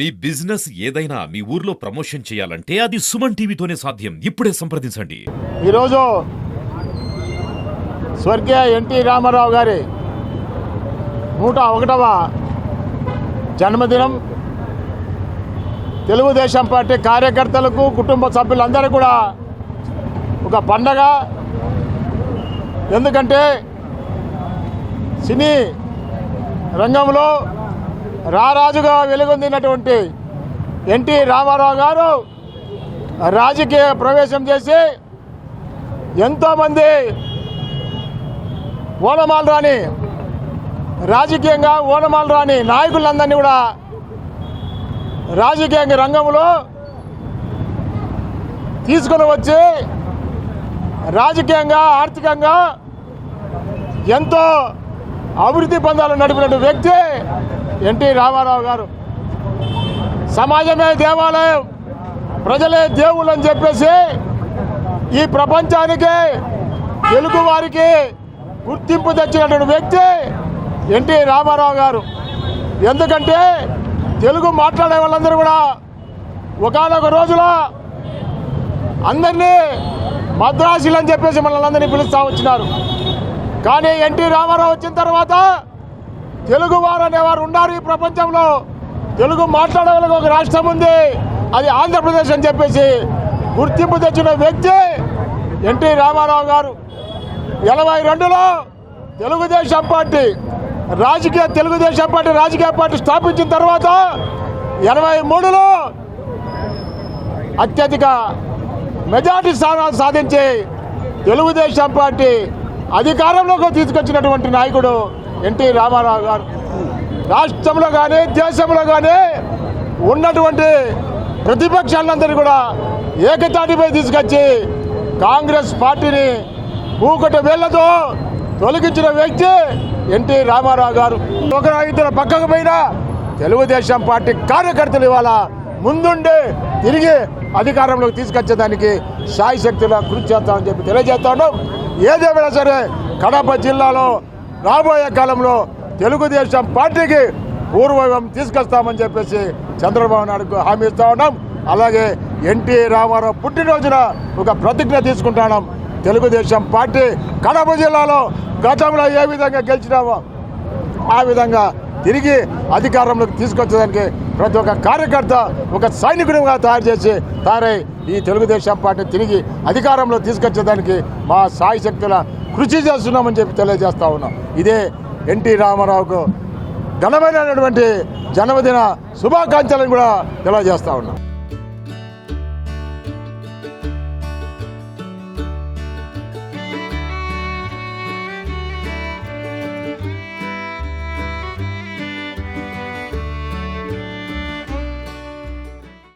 మీ business ఏదైనా మీ ఊర్లో promotion చేయాలంటే అది సుమన్ టీవీతోనే సాధ్యం. ఇప్పుడే సంప్రదించండి. ఈరోజు స్వర్గీయ ఎన్టీ రామారావు గారి నూట ఒకటవ జన్మదినం. తెలుగుదేశం పార్టీ కార్యకర్తలకు కుటుంబ సభ్యులందరూ కూడా ఒక పండగ. ఎందుకంటే సినీ రంగంలో రారాజుగా వెలుగొందినటువంటి ఎన్టీ రామారావు గారు రాజకీయ ప్రవేశం చేసి ఎంతోమంది ఓలమాలు రాని రాజకీయంగా ఓలమాలు రాని నాయకులందరినీ కూడా రాజకీయ రంగంలో తీసుకొని వచ్చి రాజకీయంగా ఆర్థికంగా ఎంతో అభివృద్ధి పొందాలని నడిపినటువంటి వ్యక్తి ఎన్టీ రామారావు గారు. సమాజమే దేవాలయం. ప్రజలే దేవుళ్ళు అని చెప్పేసి ఈ ప్రపంచానికి తెలుగు వారికి గుర్తింపు తెచ్చినటువంటి వ్యక్తి ఎన్టీ రామారావు గారు. ఎందుకంటే తెలుగు మాట్లాడే వాళ్ళందరూ కూడా ఒకనొక రోజులో అందరినీ మద్రాసులు అని చెప్పేసి మనల్ని అందరినీ పిలుస్తూ వచ్చినారు. కానీ ఎన్టీ రామారావు వచ్చిన తర్వాత తెలుగు వారు అనేవారు ఉన్నారు ఈ ప్రపంచంలో. తెలుగు మాట్లాడగలిగే ఒక రాష్ట్రం ఉంది. అది ఆంధ్రప్రదేశ్ అని చెప్పేసి గుర్తింపు తెచ్చిన వ్యక్తి ఎన్టీ రామారావు గారు. ఎనభై రెండులో తెలుగుదేశం పార్టీ రాజకీయ తెలుగుదేశం పార్టీ రాజకీయ పార్టీ స్థాపించిన తర్వాత ఎనభై మూడులో అత్యధిక మెజార్టీ స్థానాలు సాధించి తెలుగుదేశం పార్టీ అధికారంలోకి తీసుకొచ్చినటువంటి నాయకుడు ఎన్టీ రామారావు గారు. రాష్ట్రంలో కానీ దేశంలో కానీ ఉన్నటువంటి ప్రతిపక్షాలందరూ కూడా ఏకతాటిపై తీసుకొచ్చి కాంగ్రెస్ పార్టీని కూకట వేళ్ళతో తొలగించిన వ్యక్తి ఎన్టీ రామారావు గారు. ఒకరు ఇద్దరు పక్కకు పోయినా తెలుగుదేశం పార్టీ కార్యకర్తలు ఇవాళ ముందుండి తిరిగి అధికారంలోకి తీసుకొచ్చేదానికి సాయి శక్తిలో కృషి చేస్తామని చెప్పి తెలియజేస్తాను ఏదేమైనా సరే కడప జిల్లాలో రాబోయే కాలంలో తెలుగుదేశం పార్టీకి పూర్వం తీసుకొస్తామని చెప్పేసి చంద్రబాబు నాయుడుకు హామీ ఇస్తా ఉన్నాం. అలాగే ఎన్టీ రామారావు పుట్టినరోజున ఒక ప్రతిజ్ఞ తీసుకుంటున్నాం తెలుగుదేశం పార్టీ కడప జిల్లాలో గతంలో ఏ విధంగా గెలిచినామో ఆ విధంగా తిరిగి అధికారంలోకి తీసుకొచ్చేదానికి ప్రతి ఒక్క కార్యకర్త ఒక సైనికుడిగా తయారు చేసి తయారై ఈ తెలుగుదేశం పార్టీ తిరిగి అధికారంలో తీసుకొచ్చేదానికి మా సాయి శక్తుల కృషి చేస్తున్నామని చెప్పి తెలియజేస్తా ఉన్నాం. ఇదే ఎన్టీ రామారావుకు ఘనమైనటువంటి జన్మదిన శుభాకాంక్షలను కూడా తెలియజేస్తా ఉన్నాం.